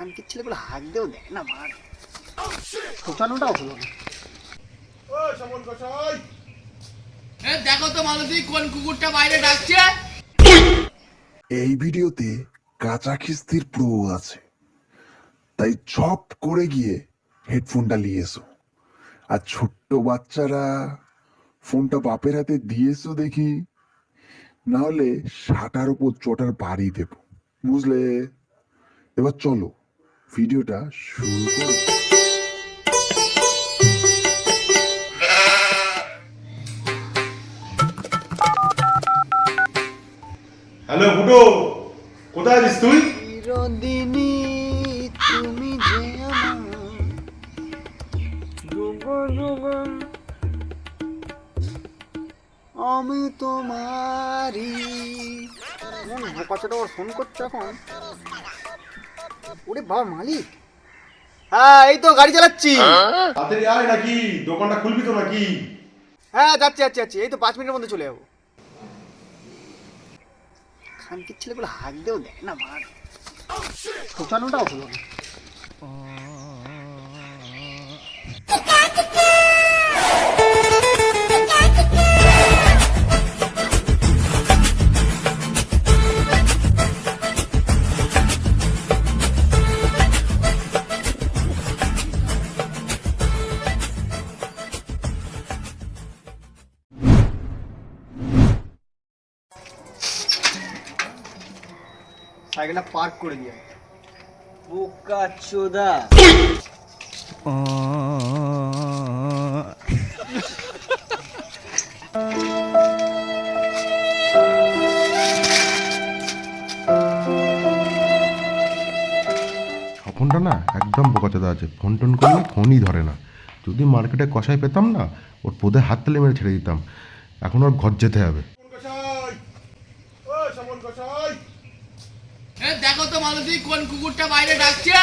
খানকির ছেলেগুলো হাঁক দিয়েও দেয় না মার শোকানোটাও হলো না। দেখো তো মালতী কোন কুকুরটা বাইরে ডাকছে? এই ভিডিওতে কাঁচা খিস্তির প্রো আছে। তাই চপ করে গিয়ে হেডফোনটা নিয়ে এসো। আর ছোট্ট বাচ্চারা ফোনটা বাপের হাতে দিয়েছ দেখি। নাহলে সাটার উপর চটার বাড়ি দেব। বুঝলে? এবার চলো। ভিডিওটা শুরু করি হ্যালো ফুটো কোথায় আছিস তুই? চিরদিনই তুমি যে আমার যুগ যুগ আমি তোমারই। মন বোকাচোটা ওর ফোন করছে এখন। ওরে বাবা মালিক। হ্যাঁ এই তো গাড়ি চালাচ্ছি। তাড়াতাড়ি আয় নাকি দোকানটা খুলবি তো নাকি? হ্যাঁ যাচ্ছি যাচ্ছি যাচ্ছি। এই তো পাঁচ মিনিটের মধ্যে চলে যাব। খানকির ছেলেগুলো হাত দিয়েও দেখ না মার শোকানোটাও হলো না। সাইকেলটা পার্ক করে দিয়ে বোকা চোদা ফোনটা না একদম বোকাচোদা আছে। ফোন টোন করলে ফোনই ধরে না। যদি মার্কেটে কষাই পেতাম না ওর পোদে হাত তালে মেরে ছেড়ে দিতাম। এখন ওর ঘর যেতে হবে কষাই ও সমন কষাই দেখো তো মালতী কোন কুকুরটা বাইরে ডাকছে?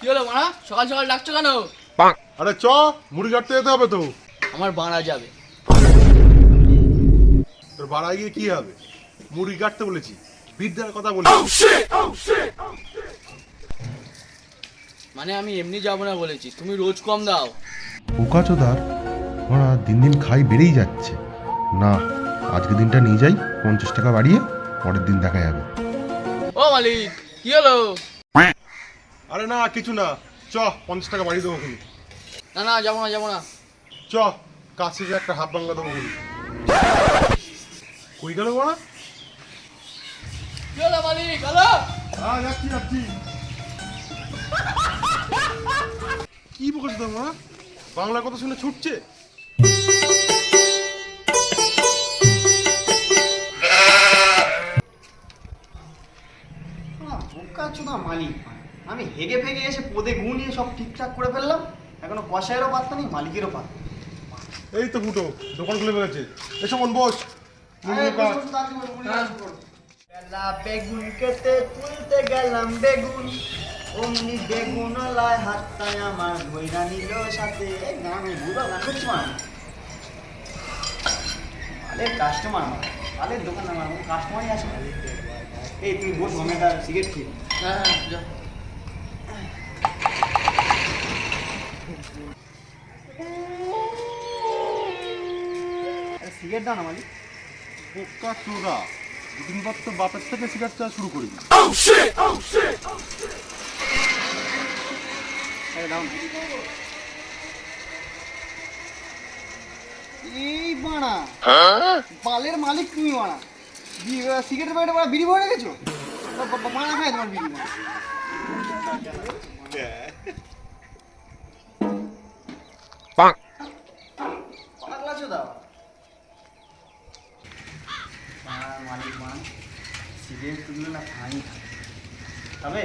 কি হলো মারা? সকাল সকাল ডাকছো কেন? আরে চ মুড়ি কাটতে যেতে হবে তো। আমার বাড়া যাবে। তোর বাড়ায় গিয়ে কি হবে? মুড়ি কাটতে বলেছি। বিদ্যার কথা বলি মানে আমি এমনি যাব না বলেছি তুমি রোজ কম দাও। বোকাচোদার ওরা দিন দিন খাই বেড়েই যাচ্ছে। না আজকে দিনটা নিয়ে যাই পঞ্চাশ টাকা বাড়িয়ে পরের দিন দেখা যাবে। ও মালিক কি হলো? আরে না কিছু না। চ পঞ্চাশ টাকা বাড়িয়ে দেবো খুনি না না যাব না যাব না। চ কাজ শেষে একটা হাফ বাংলা দেবো খুনি কই গেল বড়া কি হলো মালিক হ্যালো হ্যাঁ যাচ্ছি যাচ্ছি। কি বলছো তোমার? বাংলা কথা শুনে ছুটছে? বোকা মালিক আমি হেগে ফেগে এসে পদে গুনিয়ে সব ঠিকঠাক করে ফেললাম। এখনও কষায়েরও পাত্তা নেই মালিকেরও পাত্তা এই তো ফুটো দোকান খুলে ফেলেছে। এসব মন বস। বেলা বেগুন কেটে তুলতে গেলাম বেগুন। অমনি বেগুন লাই হাতটায় আমার ধইরা নিল সাথে। গ্রামে বুড়ো গান করছি মা আরে কাস্টমার আমার আরে দোকান আমার কাস্টমারই আসে এই তুমি বস আমি একটা সিগারেট খেয়ে হ্যাঁ হ্যাঁ যা। সিগারেট দাও না মালিক। বোকা চোদা দুদিন পর তো বাপের থেকে সিগারেট চাওয়া শুরু দাও না এই বাড়া। বালের মালিক তুমি বাড়া। সিগারেটের প্যাকেটে বাড়া বিড়ি ভরে বা- বাড়া খায় তোমার বিড়ি মালিক বাড়া সিগারেট তুললে না ফাইন তবে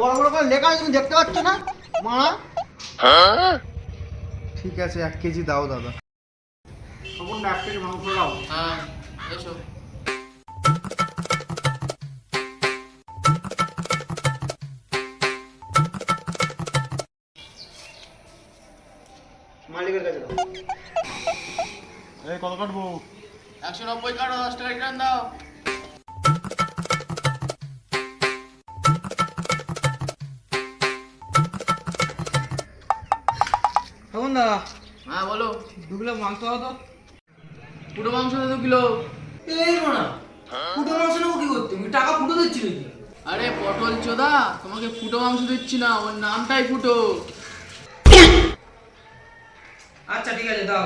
বড় বড় করে লেখা আছে তুমি দেখতে পাচ্ছ না? মারা ঠিক আছে এক কেজি দাও দাদা। তখন এক কেজি মাংস দাও। হ্যাঁ এসো। মালিকের কাছে দাও। এই কত কাটবো? একশো নব্বই কাটো দশ টাকা রিটার্ন দাও? হ্যাঁ বলো। দু কিলো মাংস দাও তো। পুরো মাংস দে দু কিলো। এই না পুটো মাংস নেব কি করতে? তুমি টাকা ফুটো দিচ্ছি নাকি আরে পটল চোদা তোমাকে ফুটো মাংস দিচ্ছি না ওর নামটাই ফুটো। আচ্ছা ঠিক আছে দাও।